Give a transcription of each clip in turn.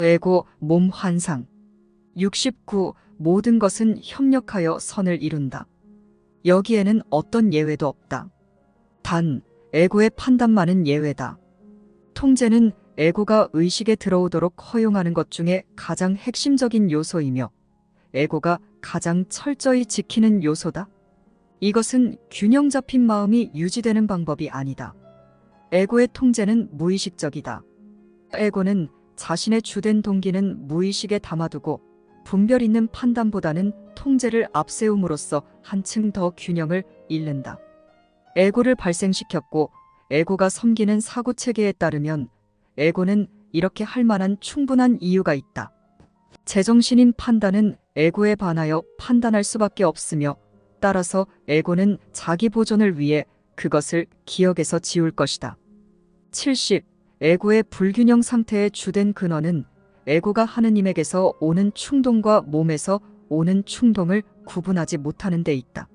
에고 몸 환상 69 모든 것은 협력하여 선을 이룬다. 여기에는 어떤 예외도 없다. 단 에고의 판단만은 예외다. 통제는 에고가 의식에 들어오도록 허용하는 것 중에 가장 핵심적인 요소이며 에고가 가장 철저히 지키는 요소다. 이것은 균형 잡힌 마음이 유지되는 방법이 아니다. 에고의 통제는 무의식적이다. 에고는 자신의 주된 동기는 무의식에 담아두고 분별 있는 판단보다는 통제를 앞세움으로써 한층 더 균형을 잃는다. 에고를 발생시켰고 에고가 섬기는 사고 체계에 따르면 에고는 이렇게 할 만한 충분한 이유가 있다. 제정신인 판단은 에고에 반하여 판단할 수밖에 없으며 따라서 에고는 자기 보존을 위해 그것을 기억에서 지울 것이다. 70. 에고의 불균형 상태의 주된 근원은 에고가 하느님에게서 오는 충동과 몸에서 오는 충동을 구분하지 못하는 데 있다.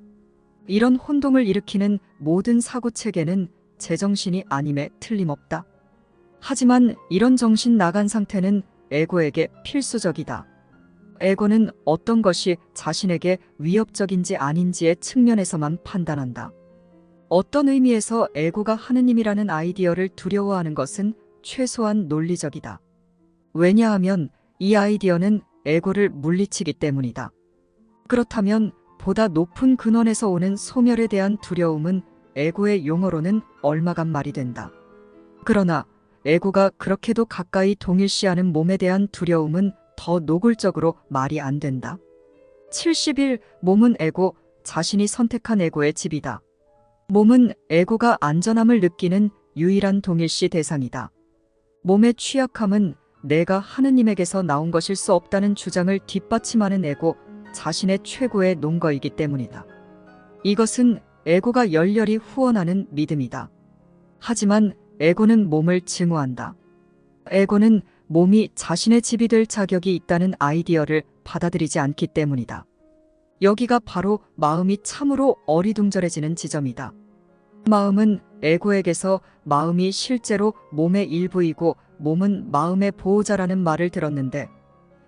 이런 혼동을 일으키는 모든 사고 체계는 제정신이 아님에 틀림없다. 하지만 이런 정신 나간 상태는 에고에게 필수적이다. 에고는 어떤 것이 자신에게 위협적인지 아닌지의 측면에서만 판단한다. 어떤 의미에서 에고가 하느님이라는 아이디어를 두려워하는 것은 최소한 논리적이다. 왜냐하면 이 아이디어는 에고를 물리치기 때문이다. 그렇다면 보다 높은 근원에서 오는 소멸에 대한 두려움은 에고의 용어로는 얼마간 말이 된다. 그러나 에고가 그렇게도 가까이 동일시하는 몸에 대한 두려움은 더 노골적으로 말이 안 된다. 70일 몸은 에고, 자신이 선택한 에고의 집이다. 몸은 에고가 안전함을 느끼는 유일한 동일시 대상이다. 몸의 취약함은 내가 하느님에게서 나온 것일 수 없다는 주장을 뒷받침하는 에고, 자신의 최고의 논거이기 때문이다. 이것은 에고가 열렬히 후원하는 믿음이다. 하지만 에고는 몸을 증오한다. 에고는 몸이 자신의 집이 될 자격이 있다는 아이디어를 받아들이지 않기 때문이다. 여기가 바로 마음이 참으로 어리둥절해지는 지점이다. 마음은 에고에게서 마음이 실제로 몸의 일부이고 몸은 마음의 보호자라는 말을 들었는데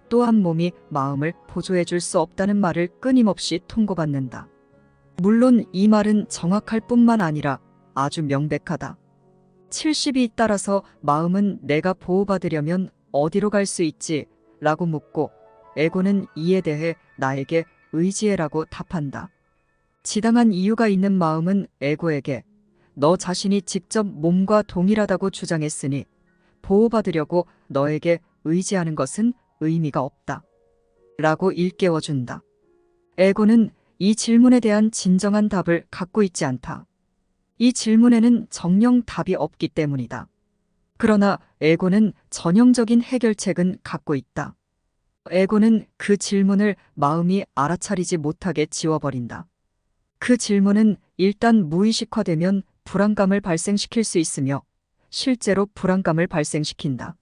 또한 몸이 마음을 보조해 줄 수 없다는 말을 끊임없이 통고받는다. 물론 이 말은 정확할 뿐만 아니라 아주 명백하다. 70이 따라서 마음은 내가 보호받으려면 어디로 갈 수 있지? 라고 묻고 에고는 이에 대해 나에게 의지해라고 답한다. 지당한 이유가 있는 마음은 에고에게 너 자신이 직접 몸과 동일하다고 주장했으니 보호받으려고 너에게 의지하는 것은 의미가 없다. 라고 일깨워준다. 에고는 이 질문에 대한 진정한 답을 갖고 있지 않다. 이 질문에는 정령 답이 없기 때문이다. 그러나 에고는 전형적인 해결책은 갖고 있다. 에고는 그 질문을 마음이 알아차리지 못하게 지워버린다. 그 질문은 일단 무의식화되면 불안감을 발생시킬 수 있으며 실제로 불안감을 발생시킨다.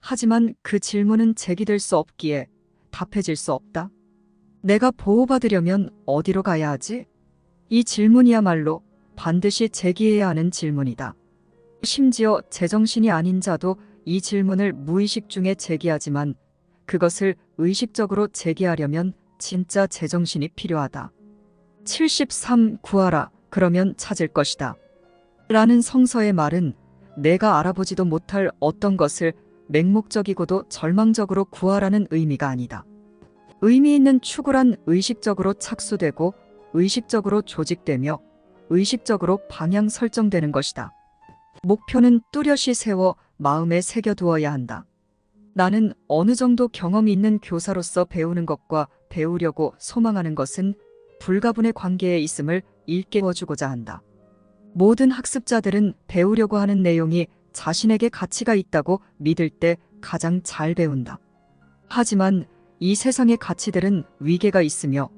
하지만 그 질문은 제기될 수 없기에 답해질 수 없다. 내가 보호받으려면 어디로 가야 하지? 이 질문이야말로 반드시 제기해야 하는 질문이다. 심지어 제정신이 아닌 자도 이 질문을 무의식 중에 제기하지만 그것을 의식적으로 제기하려면 진짜 제정신이 필요하다. 73 구하라 그러면 찾을 것이다. 라는 성서의 말은 내가 알아보지도 못할 어떤 것을 맹목적이고도 절망적으로 구하라는 의미가 아니다. 의미 있는 추구란 의식적으로 착수되고 의식적으로 조직되며 의식적으로 방향 설정되는 것이다. 목표는 뚜렷이 세워 마음에 새겨두어야 한다. 나는 어느 정도 경험이 있는 교사로서 배우는 것과 배우려고 소망하는 것은 불가분의 관계에 있음을 일깨워주고자 한다. 모든 학습자들은 배우려고 하는 내용이 자신에게 가치가 있다고 믿을 때 가장 잘 배운다. 하지만 이 세상의 가치들은 위계가 있으며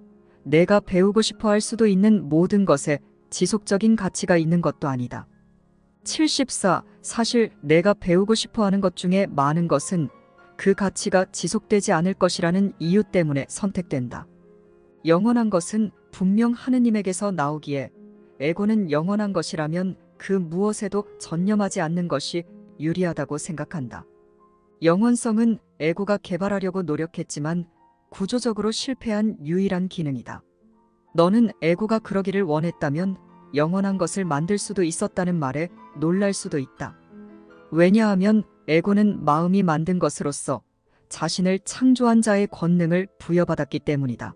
내가 배우고 싶어 할 수도 있는 모든 것에 지속적인 가치가 있는 것도 아니다. 74. 사실 내가 배우고 싶어 하는 것 중에 많은 것은 그 가치가 지속되지 않을 것이라는 이유 때문에 선택된다. 영원한 것은 분명 하느님에게서 나오기에 에고는 영원한 것이라면 그 무엇에도 전념하지 않는 것이 유리하다고 생각한다. 영원성은 에고가 개발하려고 노력했지만 구조적으로 실패한 유일한 기능이다. 너는 에고가 그러기를 원했다면 영원한 것을 만들 수도 있었다는 말에 놀랄 수도 있다. 왜냐하면 에고는 마음이 만든 것으로서 자신을 창조한 자의 권능을 부여받았기 때문이다.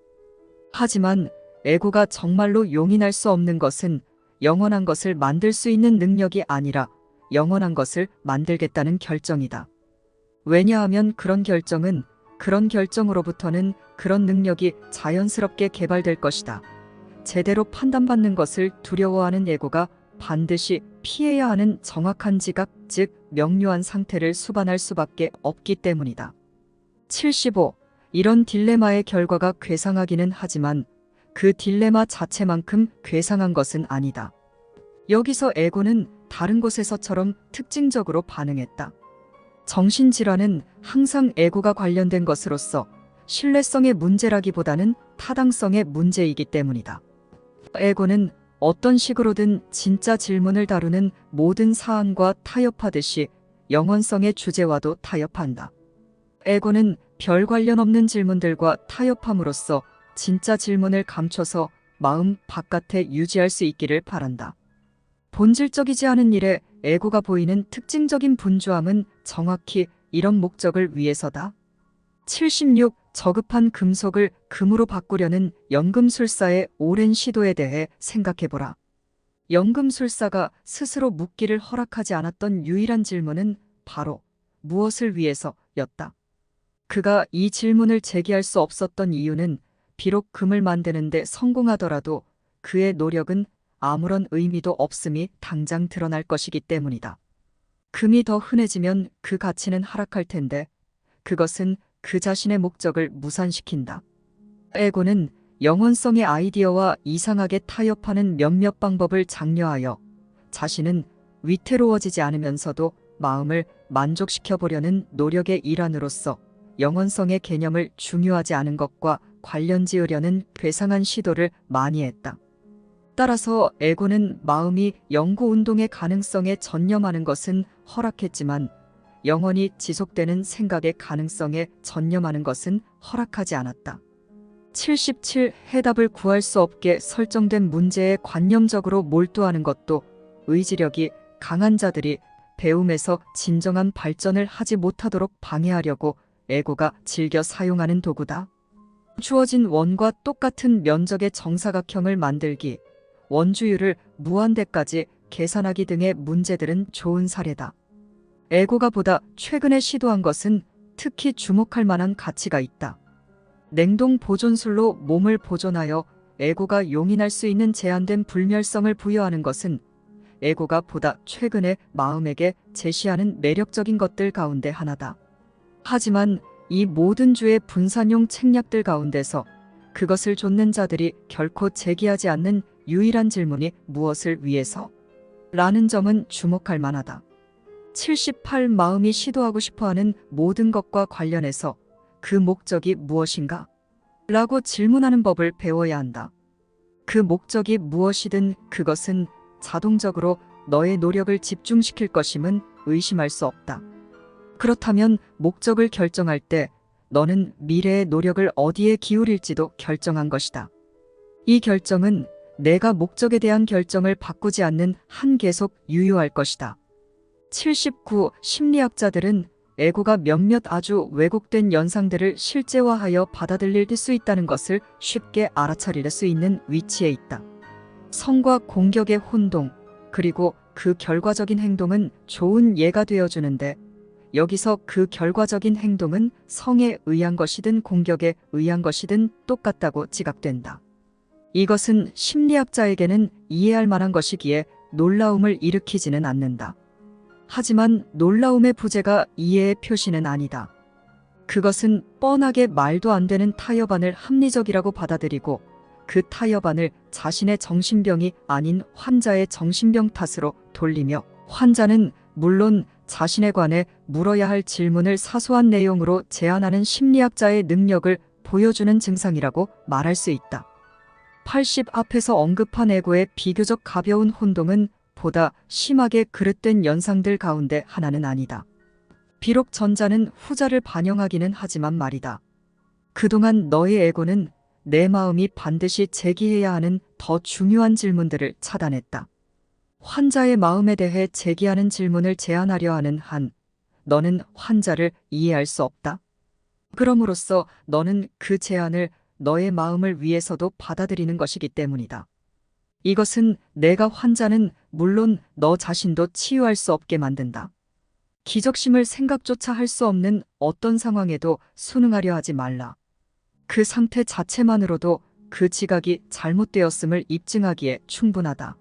하지만 에고가 정말로 용인할 수 없는 것은 영원한 것을 만들 수 있는 능력이 아니라 영원한 것을 만들겠다는 결정이다. 왜냐하면 그런 결정은 그런 결정으로부터는 그런 능력이 자연스럽게 개발될 것이다. 제대로 판단받는 것을 두려워하는 예고가 반드시 피해야 하는 정확한 지각, 즉 명료한 상태를 수반할 수밖에 없기 때문이다. 75. 이런 딜레마의 결과가 괴상하기는 하지만 그 딜레마 자체만큼 괴상한 것은 아니다. 여기서 에고는 다른 곳에서처럼 특징적으로 반응했다. 정신질환은 항상 에고가 관련된 것으로서 신뢰성의 문제라기보다는 타당성의 문제이기 때문이다. 에고는 어떤 식으로든 진짜 질문을 다루는 모든 사안과 타협하듯이 영원성의 주제와도 타협한다. 에고는 별 관련 없는 질문들과 타협함으로써 진짜 질문을 감춰서 마음 바깥에 유지할 수 있기를 바란다. 본질적이지 않은 일에 에고가 보이는 특징적인 분주함은 정확히 이런 목적을 위해서다. 76. 저급한 금속을 금으로 바꾸려는 연금술사의 오랜 시도에 대해 생각해보라. 연금술사가 스스로 묻기를 허락하지 않았던 유일한 질문은 바로 무엇을 위해서 였다. 그가 이 질문을 제기할 수 없었던 이유는 비록 금을 만드는데 성공하더라도 그의 노력은 아무런 의미도 없음이 당장 드러날 것이기 때문이다. 금이 더 흔해지면 그 가치는 하락할 텐데 그것은 그 자신의 목적을 무산시킨다. 에고는 영원성의 아이디어와 이상하게 타협하는 몇몇 방법을 장려하여 자신은 위태로워지지 않으면서도 마음을 만족시켜 보려는 노력의 일환으로서 영원성의 개념을 중요하지 않은 것과 관련 지으려는 괴상한 시도를 많이 했다. 따라서 에고는 마음이 연구 운동의 가능성에 전념하는 것은 허락했지만 영원히 지속되는 생각의 가능성에 전념하는 것은 허락하지 않았다. 77. 해답을 구할 수 없게 설정된 문제에 관념적으로 몰두하는 것도 의지력이 강한 자들이 배움에서 진정한 발전을 하지 못하도록 방해하려고 에고가 즐겨 사용하는 도구다. 주어진 원과 똑같은 면적의 정사각형을 만들기, 원주율을 무한대까지 계산하기 등의 문제들은 좋은 사례다. 에고가 보다 최근에 시도한 것은 특히 주목할 만한 가치가 있다. 냉동 보존술로 몸을 보존하여 에고가 용인할 수 있는 제한된 불멸성을 부여하는 것은 에고가 보다 최근에 마음에게 제시하는 매력적인 것들 가운데 하나다. 하지만 이 모든 주의 분산용 책략들 가운데서 그것을 좇는 자들이 결코 제기하지 않는 유일한 질문이 무엇을 위해서? 라는 점은 주목할 만하다. 78 마음이 시도하고 싶어 하는 모든 것과 관련해서 그 목적이 무엇인가? 라고 질문하는 법을 배워야 한다. 그 목적이 무엇이든 그것은 자동적으로 너의 노력을 집중시킬 것임은 의심할 수 없다. 그렇다면 목적을 결정할 때 너는 미래의 노력을 어디에 기울일지도 결정한 것이다. 이 결정은 내가 목적에 대한 결정을 바꾸지 않는 한 계속 유효할 것이다. 79. 심리학자들은 에고가 몇몇 아주 왜곡된 연상들을 실제화하여 받아들일 수 있다는 것을 쉽게 알아차릴 수 있는 위치에 있다. 성과 공격의 혼동, 그리고 그 결과적인 행동은 좋은 예가 되어주는데 여기서 그 결과적인 행동은 성에 의한 것이든 공격에 의한 것이든 똑같다고 지각된다. 이것은 심리학자에게는 이해할 만한 것이기에 놀라움을 일으키지는 않는다. 하지만 놀라움의 부재가 이해의 표시는 아니다. 그것은 뻔하게 말도 안 되는 타협안을 합리적이라고 받아들이고 그 타협안을 자신의 정신병이 아닌 환자의 정신병 탓으로 돌리며 환자는 물론 자신에 관해 물어야 할 질문을 사소한 내용으로 제안하는 심리학자의 능력을 보여주는 증상이라고 말할 수 있다. 80 앞에서 언급한 에고의 비교적 가벼운 혼동은 보다 심하게 그릇된 연상들 가운데 하나는 아니다. 비록 전자는 후자를 반영하기는 하지만 말이다. 그동안 너의 에고는 내 마음이 반드시 제기해야 하는 더 중요한 질문들을 차단했다. 환자의 마음에 대해 제기하는 질문을 제한하려 하는 한, 너는 환자를 이해할 수 없다. 그럼으로써 너는 그 제안을 너의 마음을 위해서도 받아들이는 것이기 때문이다. 이것은 내가 환자는 물론 너 자신도 치유할 수 없게 만든다. 기적심을 생각조차 할 수 없는 어떤 상황에도 순응하려 하지 말라. 그 상태 자체만으로도 그 지각이 잘못되었음을 입증하기에 충분하다.